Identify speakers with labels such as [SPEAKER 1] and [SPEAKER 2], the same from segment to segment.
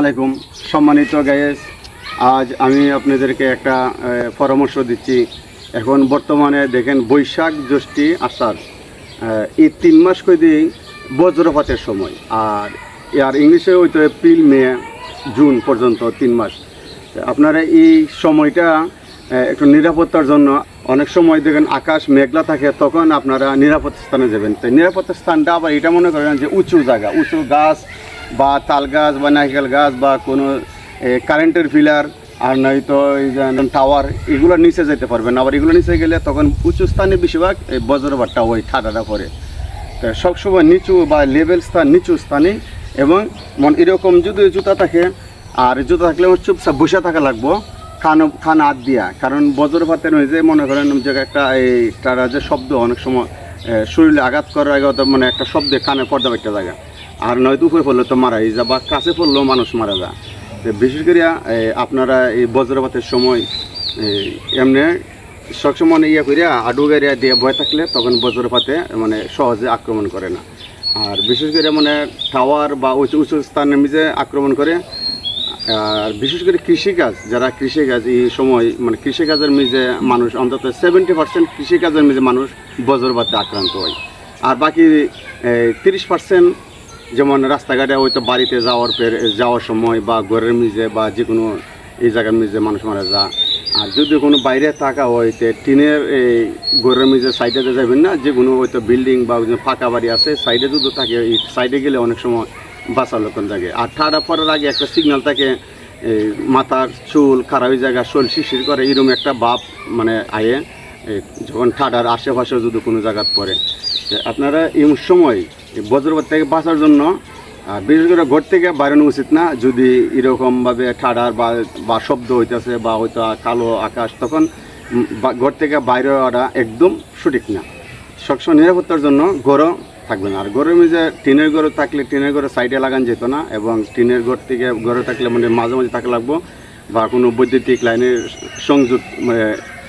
[SPEAKER 1] আলাইকুম। সম্মানিত গায়েস আজ আমি আপনাদেরকে একটা পরামর্শ দিচ্ছি। এখন বর্তমানে দেখেন বৈশাখ জ্যৈষ্ঠী আষাঢ়। এই তিন মাস কই বজ্রপাতের সময়। আর আর ইংলিশে হয়তো এপ্রিল, মে, জুন পর্যন্ত তিন মাস। আপনারা এই সময়টা একটু নিরাপত্তার জন্য অনেক সময় দেখেন আকাশ মেঘলা থাকে, তখন আপনারা নিরাপত্তা স্থানে যাবেন। তো নিরাপত্তা স্থানটা আবার এটা মনে করেন যে উঁচু জায়গা, উঁচু গাছ বা তাল গাছ বা নারকেল গাছ বা কোনো কারেন্টের পিলার আর নয়তো এই যে টাওয়ার এগুলোর নিচে যেতে পারবেন আবার এগুলো নিচে গেলে তখন উঁচু স্থানে বেশিরভাগ এই বজ্রপাতটা ওই ঠাডাটা পড়ে। তো সবসময় নিচু বা লেভেল স্থান, নিচু স্থানে এবং মন এরকম যদি জুতা থাকে, আর জুতা থাকলে আমার চুপচাপ বসে থাকা লাগবো খান খান হাত দিয়া। কারণ বজ্রপাতের হয়েছে মনে করেন যে একটা এই তারা যে শব্দ অনেক সময় শরীরে আঘাত করার আগে মানে একটা শব্দে কানে পর্দা একটা জায়গা আর নয়তো উপরে পড়লে তো মারাই যা, বা কাছে পড়লেও মানুষ মারা তো বিশেষ করে আপনারা এই বজ্রপাতের সময় এমনি সবসময় ইয়ে করিয়া, আডু গাড়িয়া দিয়ে ভয় থাকলে তখন বজ্রপাতে মানে সহজে আক্রমণ করে না। আর বিশেষ করে মানে টাওয়ার বা উঁচু উঁচু স্থানের মিজে আক্রমণ করে। আর বিশেষ করে কৃষিকাজ, যারা কৃষিকাজ এই সময় মানে কৃষিকাজের মিজে মানুষ, অন্তত সেভেন্টি পার্সেন্ট কৃষিকাজের মিজে মানুষ বজ্রপাতে আক্রান্ত হয়। আর বাকি তিরিশ পার্সেন্ট যেমন রাস্তাঘাটে হয়তো বাড়িতে যাওয়ার পর যাওয়ার সময় বা ঘরের মিজে বা যে কোনো এই জায়গার মিজে মানুষ মারা যা আর যদি কোনো বাইরে থাকা হয়, তে টিনের এই ঘরের মিজে সাইডে যাবেন না যে কোনো হয়তো বিল্ডিং বা ফাঁকা বাড়ি আছে সাইডে যদি থাকে, এই সাইডে গেলে অনেক সময় বাঁচার লক্ষণ থাকে। আর ঠাডা পড়ার আগে একটা সিগন্যাল থাকে এই মাথার চুল, খারাপ জায়গা শোল শিশির করে, এরকম একটা বাপ মানে আয়ে যখন ঠাডার আশেপাশে যদি কোনো জায়গাত পড়ে। আপনারা এই সময় বজ্রপাত থেকে বাঁচার জন্য বিশেষ করে ঘর থেকে বাইরানো উচিত না। যদি এরকমভাবে ঠাডার বা বা শব্দ হইতেছে বা হয়তো কালো আকাশ, তখন ঘর থেকে বাইরে হওয়াটা একদম সঠিক না। সবসময় নিরাপত্তার জন্য ঘরও থাকবে না। আর ঘরের মধ্যে টিনের ঘরে থাকলে টিনের ঘরে সাইডে লাগান যেত না, এবং টিনের ঘর থেকে ঘরে থাকলে মানে মাঝে মাঝে থাকা লাগবো, বা কোনো বৈদ্যুতিক লাইনের সংযোগ মানে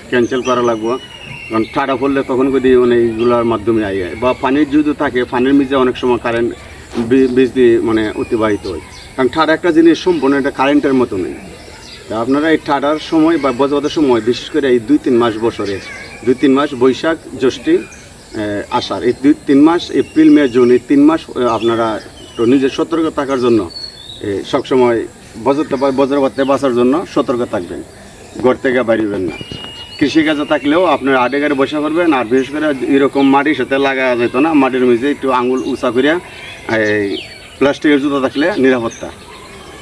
[SPEAKER 1] ক্যান্সেল করা লাগবো। কারণ ঠাডা পড়লে তখন যদি মানে এইগুলোর মাধ্যমে আইয়ে বা পানির যদি থাকে, পানির মিজে অনেক সময় কারেন্ট বিজলি মানে অতিবাহিত হয়। কারণ ঠাডা একটা জিনিস সম্পূর্ণ এটা কারেন্টের মতো নেই। তা আপনারা এই ঠাডার সময় বা বজ্রপাতের সময়, বিশেষ করে এই দুই তিন মাস বছরে দুই তিন মাস বৈশাখ, জ্যৈষ্ঠী আষাঢ়, এই দুই তিন মাস এপ্রিল, মে, জুন, এই তিন মাস আপনারা নিজের সতর্ক থাকার জন্য সবসময় বজ্রতে বজ্রপাতে বাঁচার জন্য সতর্ক থাকবেন। ঘর থেকে বাইরবেন না। কৃষিকাজে থাকলেও আপনার আডে গাড়ি বসে করবেন, আর বিশেষ করে এরকম মাটির সাথে লাগা যেত না, মাটির মধ্যে একটু আঙুল উঁচা করিয়া এই প্লাস্টিকের জুতো থাকলে নিরাপত্তা।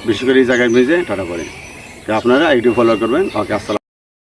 [SPEAKER 1] বিশেষ করে এই জায়গায় মিশে টাটা করে আপনারা এইটু ফলো করবেন। ওকে, আসসালাম